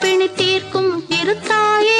பிணி தீர்க்கும் திருத்தாயே